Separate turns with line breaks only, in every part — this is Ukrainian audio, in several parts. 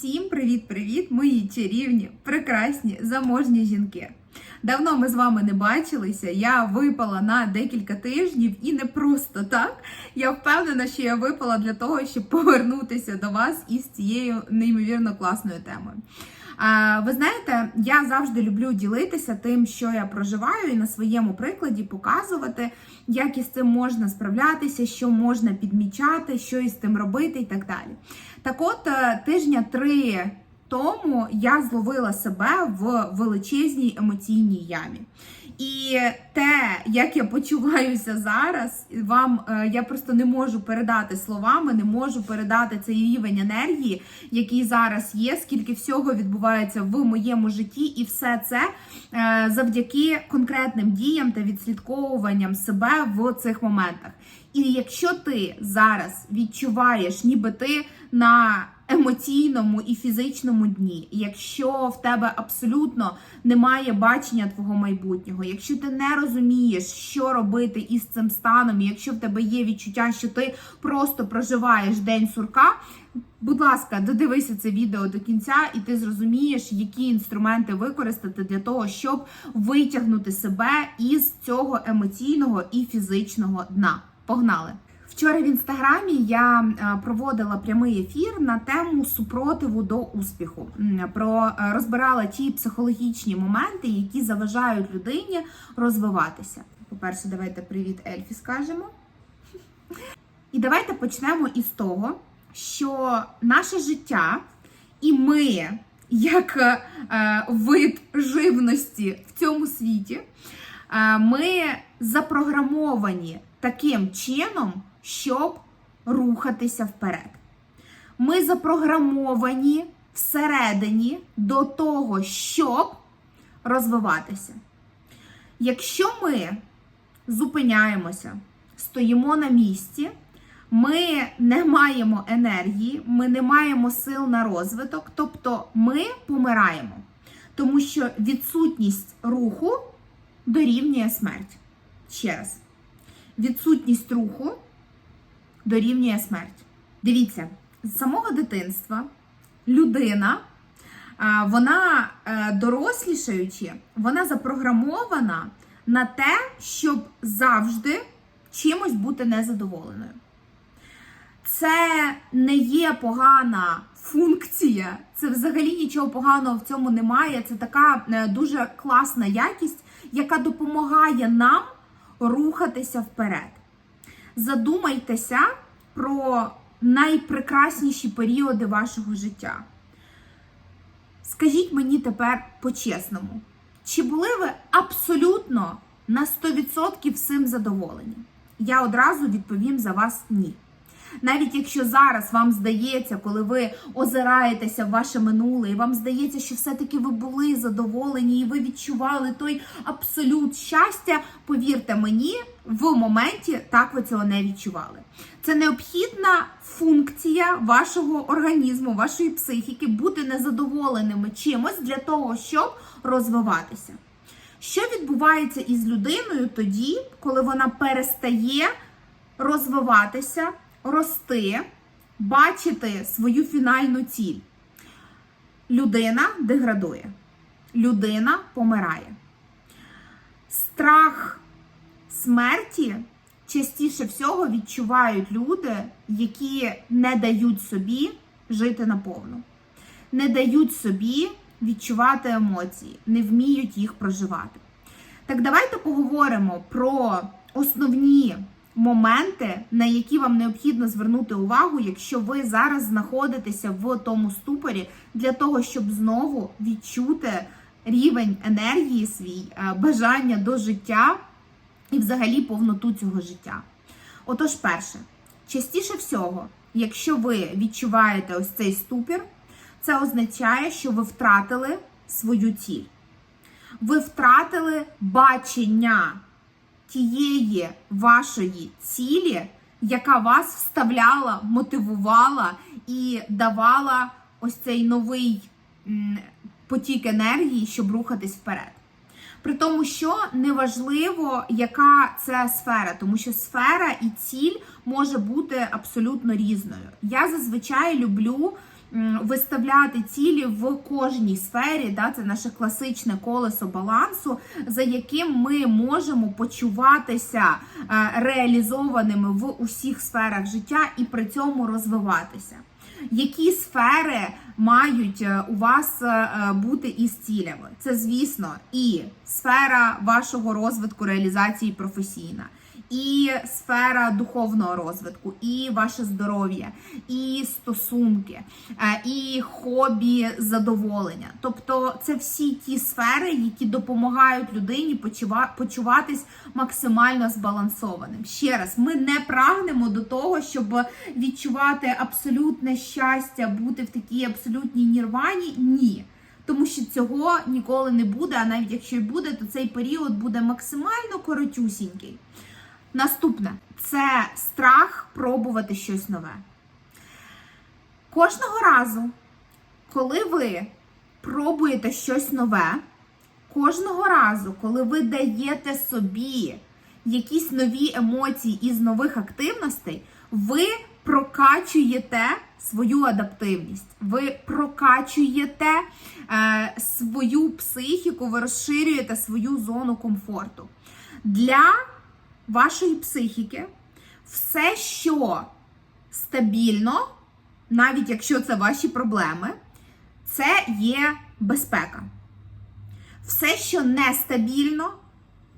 Всім привіт-привіт, мої чарівні, прекрасні, заможні жінки. Давно ми з вами не бачилися. Я випала на декілька тижнів і не просто так. Я впевнена, що я випала для того, щоб повернутися до вас із цією неймовірно класною темою. Ви знаєте, я завжди люблю ділитися тим, що я проживаю, і на своєму прикладі показувати, як із цим можна справлятися, що можна підмічати, що із цим робити і так далі. Так от, е, тижня три тому я зловила себе в величезній емоційній ямі. І те, як я почуваюся зараз, вам е, я просто не можу передати словами, не можу передати цей рівень енергії, який зараз є, скільки всього відбувається в моєму житті, і все це е, завдяки конкретним діям та відслідковуванням себе в цих моментах. І якщо ти зараз відчуваєш, ніби ти на емоційному і фізичному дні, якщо в тебе абсолютно немає бачення твого майбутнього, якщо ти не розумієш, що робити із цим станом, якщо в тебе є відчуття, що ти просто проживаєш день сурка. Будь ласка, додивися це відео до кінця, і ти зрозумієш, які інструменти використати для того, щоб витягнути себе із цього емоційного і фізичного дна. Погнали! Вчора в інстаграмі я е, проводила прямий ефір на тему супротиву до успіху. Про е, розбирала ті психологічні моменти, які заважають людині розвиватися. По-перше, давайте привіт Ельфі скажемо. І давайте почнемо із того, що наше життя і ми, як е, вид живності в цьому світі, ми запрограмовані таким чином, щоб рухатися вперед. Ми запрограмовані всередині до того, щоб розвиватися. Якщо ми зупиняємося, стоїмо на місці, ми не маємо енергії, ми не маємо сил на розвиток, тобто ми помираємо. Тому що відсутність руху дорівнює смерть. Ще раз. Відсутність руху дорівнює смерть. Дивіться, з самого дитинства людина, вона е, дорослішаючи, вона запрограмована на те, щоб завжди чимось бути незадоволеною. Це не є погана функція, це взагалі нічого поганого в цьому немає. Це така е, дуже класна якість, яка допомагає нам рухатися вперед. Задумайтеся про найпрекрасніші періоди вашого життя. Скажіть мені тепер по-чесному, чи були ви абсолютно на 100% всім задоволені? Я одразу відповім за вас ні. Навіть якщо зараз вам здається, коли ви озираєтеся в ваше минуле, і вам здається, що все-таки ви були задоволені і ви відчували той абсолют щастя, повірте мені, в моменті так ви цього не відчували. Це необхідна функція вашого організму, вашої психіки бути незадоволеними чимось для того, щоб розвиватися. Що відбувається із людиною тоді, коли вона перестає розвиватися, рости, бачити свою фінальну ціль? Людина деградує, людина помирає. Страх смерті частіше всього відчувають люди, які не дають собі жити наповну, не дають собі відчувати емоції, не вміють їх проживати. Так давайте поговоримо про основні моменти, на які вам необхідно звернути увагу, якщо ви зараз знаходитеся в тому ступорі, для того, щоб знову відчути рівень енергії свій, е, бажання до життя і взагалі повноту цього життя. Отож, перше, частіше всього, якщо ви відчуваєте ось цей ступір, це означає, що ви втратили свою ціль. Ви втратили бачення тієї вашої цілі, яка вас вставляла, мотивувала і давала ось цей новий потік енергії, щоб рухатись вперед. При тому, що неважливо, яка це сфера, тому що сфера і ціль може бути абсолютно різною. Я зазвичай люблю виставляти цілі в кожній сфері. Да, це наше класичне колесо балансу, за яким ми можемо почуватися е, реалізованими в усіх сферах життя і при цьому розвиватися. Які сфери мають е, у вас е, е, бути із цілями? Це, звісно, і сфера вашого розвитку, реалізації професійна, і сфера духовного розвитку, і ваше здоров'я, і стосунки, е, і хобі, задоволення. Тобто, це всі ті сфери, які допомагають людині почува- почуватись максимально збалансованим. Ще раз, ми не прагнемо до того, щоб відчувати абсолютне щастя, бути в такій абсолютній нірвані. Ні. Тому що цього ніколи не буде, а навіть якщо й буде, то цей період буде максимально коротюсінький. Наступне це страх пробувати щось нове. Кожного разу, коли ви пробуєте щось нове, кожного разу, коли ви даєте собі якісь нові емоції із нових активностей, ви прокачуєте свою адаптивність, ви прокачуєте е, свою психіку, ви розширюєте свою зону комфорту. Для вашої психіки все, що стабільно, навіть якщо це ваші проблеми, це є безпека. Все, що нестабільно,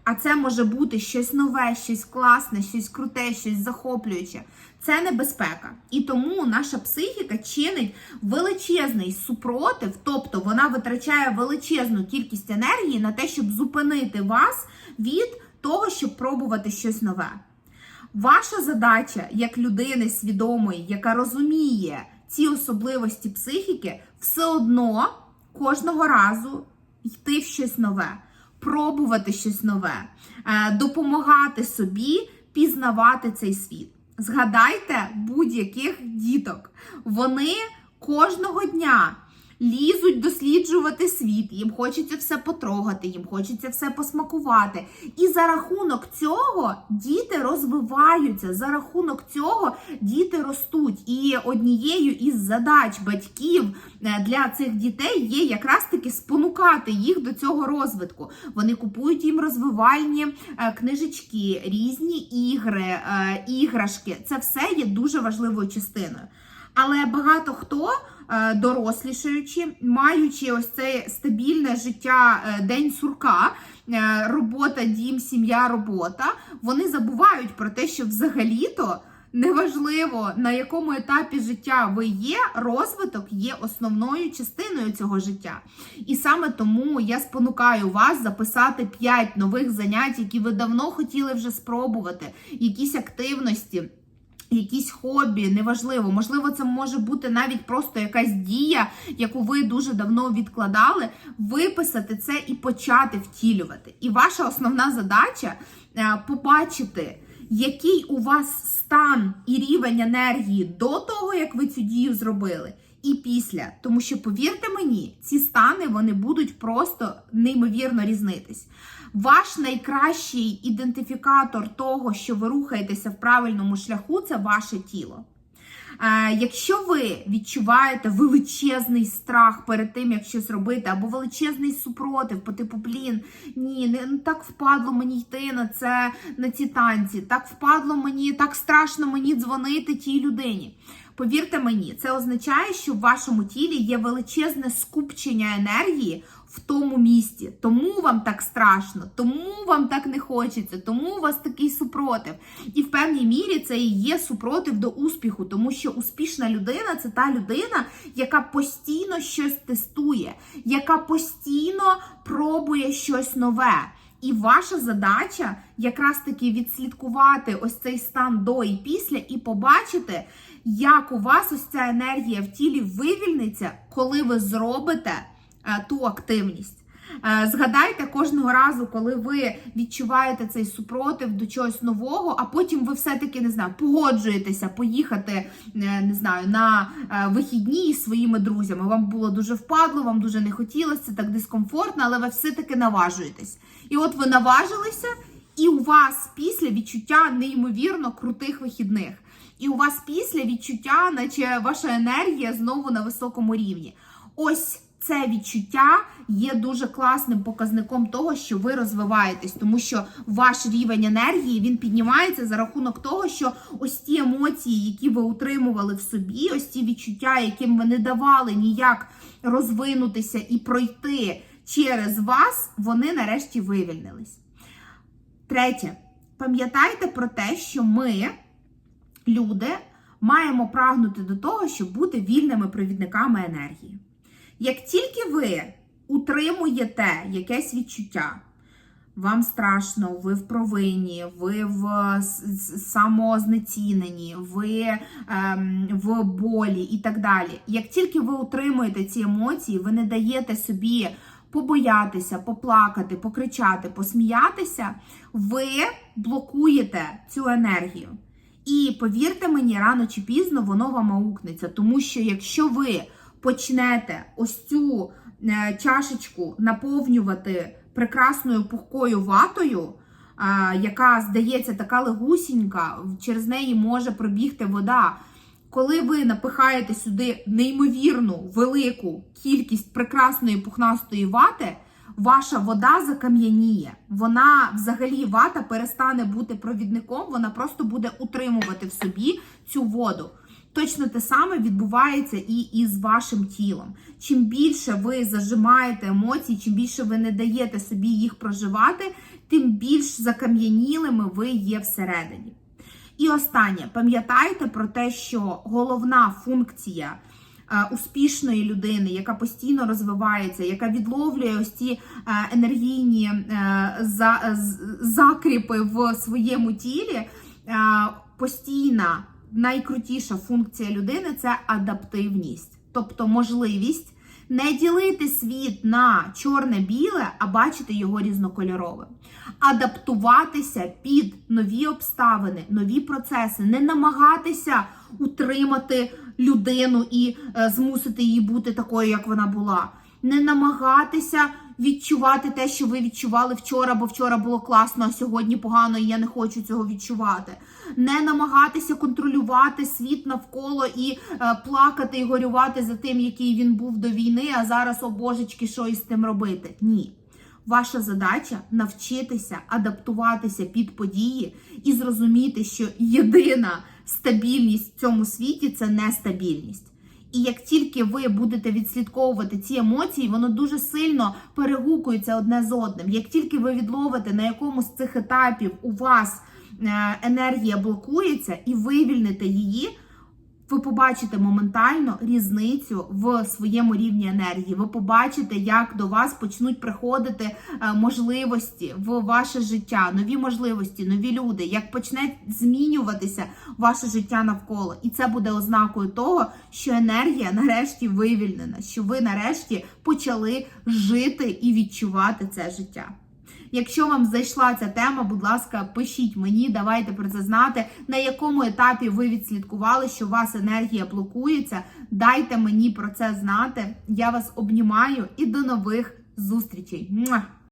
а це може бути щось нове, щось класне, щось круте, щось захоплююче. Це небезпека. І тому наша психіка чинить величезний супротив, тобто вона витрачає величезну кількість енергії на те, щоб зупинити вас від того, щоб пробувати щось нове. Ваша задача як людини свідомої, яка розуміє ці особливості психіки, все одно кожного разу йти в щось нове, пробувати щось нове, е, допомагати собі пізнавати цей світ. Згадайте будь-яких діток. Вони кожного дня лізуть досліджувати світ, їм хочеться все потрогати, їм хочеться все посмакувати. І за рахунок цього діти розвиваються, за рахунок цього діти ростуть. І однією із задач батьків е, для цих дітей є якраз таки спонукати їх до цього розвитку. Вони купують їм розвивальні е, книжечки, різні ігри, е, іграшки. Це все є дуже важливою частиною. Але багато хто, дорослішаючи, маючи ось це стабільне життя е, день сурка, е, робота, дім, сім'я, робота, вони забувають про те, що взагалі-то неважливо на якому етапі життя ви є, розвиток є основною частиною цього життя. І саме тому я спонукаю вас записати 5 нових занять, які ви давно хотіли вже спробувати, якісь активності. Якісь хобі, неважливо, можливо, це може бути навіть просто якась дія, яку ви дуже давно відкладали, виписати це і почати втілювати. І ваша основна задача е, побачити, який у вас стан і рівень енергії до того, як ви цю дію зробили, і після. Тому що, повірте мені, ці стани вони будуть просто неймовірно різнитись. Ваш найкращий ідентифікатор того, що ви рухаєтеся в правильному шляху, це ваше тіло. Е, Якщо ви відчуваєте величезний страх перед тим, як щось робити, або величезний супротив по типу, блін, ні, не ну, так впадло мені йти на це на ці танці, так впадло мені, так страшно мені дзвонити тій людині. Повірте мені, це означає, що в вашому тілі є величезне скупчення енергії в тому місці. Тому вам так страшно, тому вам так не хочеться, тому у вас такий супротив. І в певній мірі це і є супротив до успіху, тому що успішна людина це та людина, яка постійно щось тестує, яка постійно пробує щось нове. І ваша задача якраз таки відслідкувати ось цей стан до і після, і побачити, як у вас ось ця енергія в тілі вивільниться, коли ви зробите е, ту активність. Е, Згадайте кожного разу, коли ви відчуваєте цей супротив до чогось нового, а потім ви все-таки не знаю, погоджуєтеся поїхати е, не знаю, на е, вихідні із своїми друзями. Вам було дуже впадло, вам дуже не хотілося, так дискомфортно, але ви все-таки наважуєтесь. І от ви наважилися, і у вас після відчуття неймовірно крутих вихідних. І у вас після відчуття, наче ваша енергія знову на високому рівні. Ось це відчуття є дуже класним показником того, що ви розвиваєтесь, тому що ваш рівень енергії він піднімається за рахунок того, що ось ті емоції, які ви утримували в собі, ось ті відчуття, яким ви не давали ніяк розвинутися і пройти через вас, вони нарешті вивільнились. Третє, пам'ятайте про те, що ми, люди, маємо прагнути до того, щоб бути вільними провідниками енергії. Як тільки ви утримуєте якесь відчуття, вам страшно, ви в провині, ви в самознеціненні, ви ем, в болі і так далі. Як тільки ви утримуєте ці емоції, ви не даєте собі побоятися, поплакати, покричати, посміятися, ви блокуєте цю енергію. І повірте мені, рано чи пізно воно вам аукнеться, тому що якщо ви почнете ось цю е, чашечку наповнювати прекрасною пухкою ватою, яка здається така легусінька, через неї може пробігти вода. Коли ви напихаєте сюди неймовірну велику кількість прекрасної пухнастої вати, ваша вода закам'яніє. Вона взагалі вата перестане бути провідником, вона просто буде утримувати в собі цю воду. Точно те саме відбувається і із вашим тілом. Чим більше ви зажимаєте емоції, чим більше ви не даєте собі їх проживати, тим більш закам'янілими ви є всередині. І останнє, пам'ятайте про те, що головна функція е, успішної людини, яка постійно розвивається, яка відловлює ось ці е, енергійні е, закріпи в своєму тілі, постійна найкрутіша функція людини це адаптивність, тобто можливість не ділити світ на чорне-біле, а бачити його різнокольоровим. Адаптуватися під нові обставини, нові процеси, не намагатися утримати людину і е, змусити її бути такою, як вона була. Не намагатися відчувати те, що ви відчували вчора, бо вчора було класно, а сьогодні погано, і я не хочу цього відчувати. Не намагатися контролювати світ навколо і е, плакати і горювати за тим, який він був до війни, а зараз, о божечки, що із тим робити. Ні. Ваша задача навчитися адаптуватися під події і зрозуміти, що єдина стабільність в цьому світі це нестабільність. І як тільки ви будете відслідковувати ці емоції, воно дуже сильно перегукується одне з одним. Як тільки ви відловите, на якому з цих етапів у вас е, енергія блокується і вивільните її, ви побачите моментально різницю в своєму рівні енергії. Ви побачите, як до вас почнуть приходити е, можливості в ваше життя, нові можливості, нові люди, як почне змінюватися ваше життя навколо. І це буде ознакою того, що енергія нарешті вивільнена, що ви нарешті почали жити і відчувати це життя. Якщо вам зайшла ця тема, будь ласка, пишіть мені, давайте про це знати, на якому етапі ви відслідкували, що у вас енергія блокується. Дайте мені про це знати. Я вас обнімаю і до нових зустрічей.